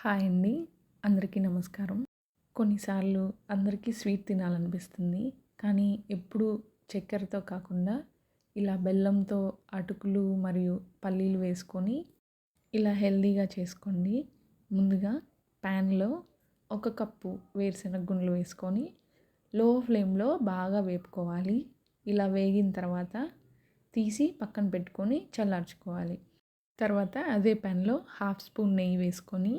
Hi అండి. అందరికీ నమస్కారం. కొన్నిసార్లు అందరికీ స్వీట్ తినాలనిపిస్తుంది. కానీ ఎప్పుడు చక్కెరతో కాకుండా ఇలా బెల్లంతో అటుకులు మరియు పల్లీలు వేసుకొని ఇలా హెల్దీగా చేసుకోండి. ముందుగా ప్యాన్లో ఒక కప్పు వేరుశనగ గుండ్లు వేసుకొని లో ఫ్లేమ్లో బాగా వేపుకోవాలి. ఇలా వేగిన తర్వాత తీసి పక్కన పెట్టుకొని చల్లార్చుకోవాలి. తర్వాత అదే ప్యాన్లో హాఫ్ స్పూన్ నెయ్యి వేసుకొని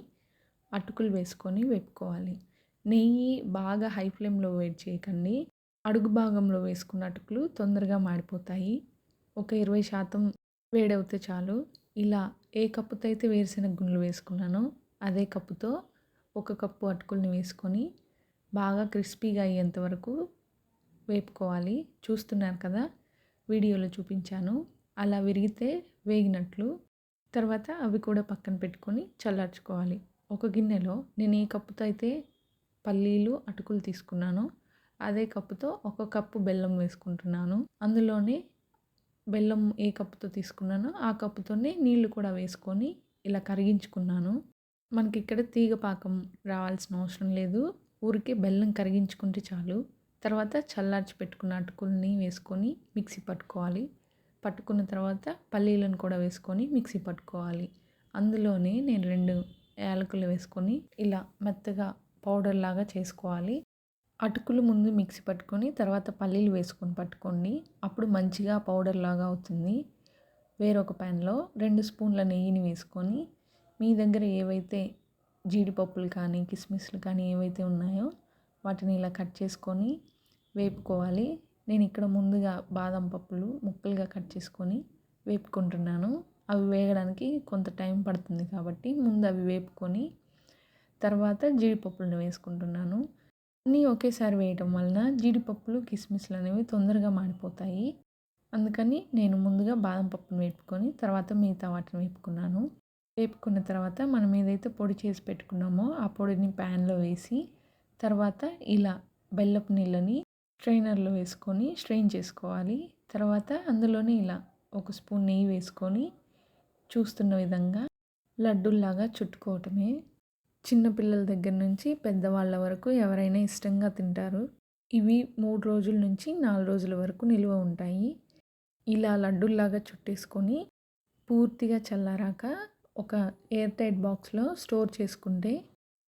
అటుకులు వేసుకొని వేపుకోవాలి. నెయ్యి బాగా హై ఫ్లేమ్లో వేడి చేయకండి. అడుగు భాగంలో వేసుకున్న అటుకులు తొందరగా మాడిపోతాయి. ఒక ఇరవై శాతం వేడవుతే చాలు. ఇలా ఏ కప్పుతో అయితే వేరుశెనగ గుండ్లు వేసుకున్నానో అదే కప్పుతో ఒక కప్పు అటుకుల్ని వేసుకొని బాగా క్రిస్పీగా అయ్యేంత వరకు వేపుకోవాలి. చూస్తున్నారు కదా? వీడియోలో చూపించాను. అలా విరిగితే వేగినట్లు. తర్వాత అవి కూడా పక్కన పెట్టుకొని చల్లార్చుకోవాలి. ఒక గిన్నెలో నేను ఏ కప్పుతో అయితే పల్లీలు అటుకులు తీసుకున్నాను. అదే కప్పుతో ఒక కప్పు బెల్లం వేసుకుంటున్నాను. అందులోనే బెల్లం ఏ కప్పుతో తీసుకున్నానో. ఆ కప్పుతోనే నీళ్ళు కూడా వేసుకొని ఇలా కరిగించుకున్నాను. మనకి ఇక్కడ తీగ పాకం రావాల్సిన అవసరం లేదు. ఊరికే బెల్లం కరిగించుకుంటే చాలు. తర్వాత చల్లార్చి పెట్టుకున్న అటుకుల్ని వేసుకొని మిక్సీ పట్టుకోవాలి. పట్టుకున్న తర్వాత పల్లీలను కూడా వేసుకొని మిక్సీ పట్టుకోవాలి. అందులోనే నేను రెండు యాలకులు వేసుకొని ఇలా మెత్తగా పౌడర్ లాగా చేసుకోవాలి. అటుకులు ముందు మిక్సీ పట్టుకొని తర్వాత పల్లీలు వేసుకొని పట్టుకోండి. అప్పుడు మంచిగా పౌడర్ లాగా అవుతుంది. వేరొక ప్యాన్లో రెండు స్పూన్ల నెయ్యిని వేసుకొని మీ దగ్గర ఏవైతే జీడిపప్పులు కానీ కిస్మిస్లు కానీ ఏవైతే ఉన్నాయో వాటిని ఇలా కట్ చేసుకొని వేపుకోవాలి. నేను ఇక్కడ ముందుగా బాదం పప్పులు ముక్కలుగా కట్ చేసుకొని వేపుకుంటున్నాను. అవి వేగడానికి కొంత టైం పడుతుంది కాబట్టి ముందు అవి వేపుకొని తర్వాత జీడిపప్పులను వేసుకుంటున్నాను. అన్నీ ఒకేసారి వేయటం వలన జీడిపప్పులు కిస్మిస్లు అనేవి తొందరగా మాడిపోతాయి. అందుకని నేను ముందుగా బాదం పప్పును వేపుకొని తర్వాత మిగతా వాటిని వేపుకున్నాను. వేపుకున్న తర్వాత మనం ఏదైతే పొడి చేసి పెట్టుకున్నామో ఆ పొడిని ప్యాన్లో వేసి తర్వాత ఇలా బెల్లపు నీళ్ళని స్ట్రైనర్లో వేసుకొని స్ట్రెయిన్ చేసుకోవాలి. తర్వాత అందులోనే ఇలా ఒక స్పూన్ నెయ్యి వేసుకొని చూస్తున్న విధంగా లడ్డూల్లాగా చుట్టుకోవటమే. చిన్నపిల్లల దగ్గర నుంచి పెద్దవాళ్ళ వరకు ఎవరైనా ఇష్టంగా తింటారు. ఇవి మూడు రోజుల నుంచి నాలుగు రోజుల వరకు నిల్వ ఉంటాయి. ఇలా లడ్డూల్లాగా చుట్టేసుకొని పూర్తిగా చల్లారాక ఒక ఎయిర్ టైట్ బాక్స్లో స్టోర్ చేసుకుంటే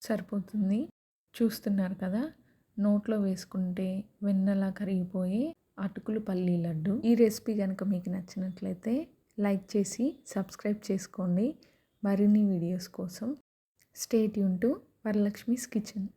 సరిపోతుంది. చూస్తున్నారు కదా నోట్లో వేసుకుంటే వెన్నలా కరిగిపోయే అటుకులు పల్లీ లడ్డు. ఈ రెసిపీ కనుక మీకు నచ్చినట్లయితే లైక్ చేసి సబ్స్క్రైబ్ చేసుకోండి. మరిన్ని వీడియోస్ కోసం state Yoon to Varalakshmi's kitchen.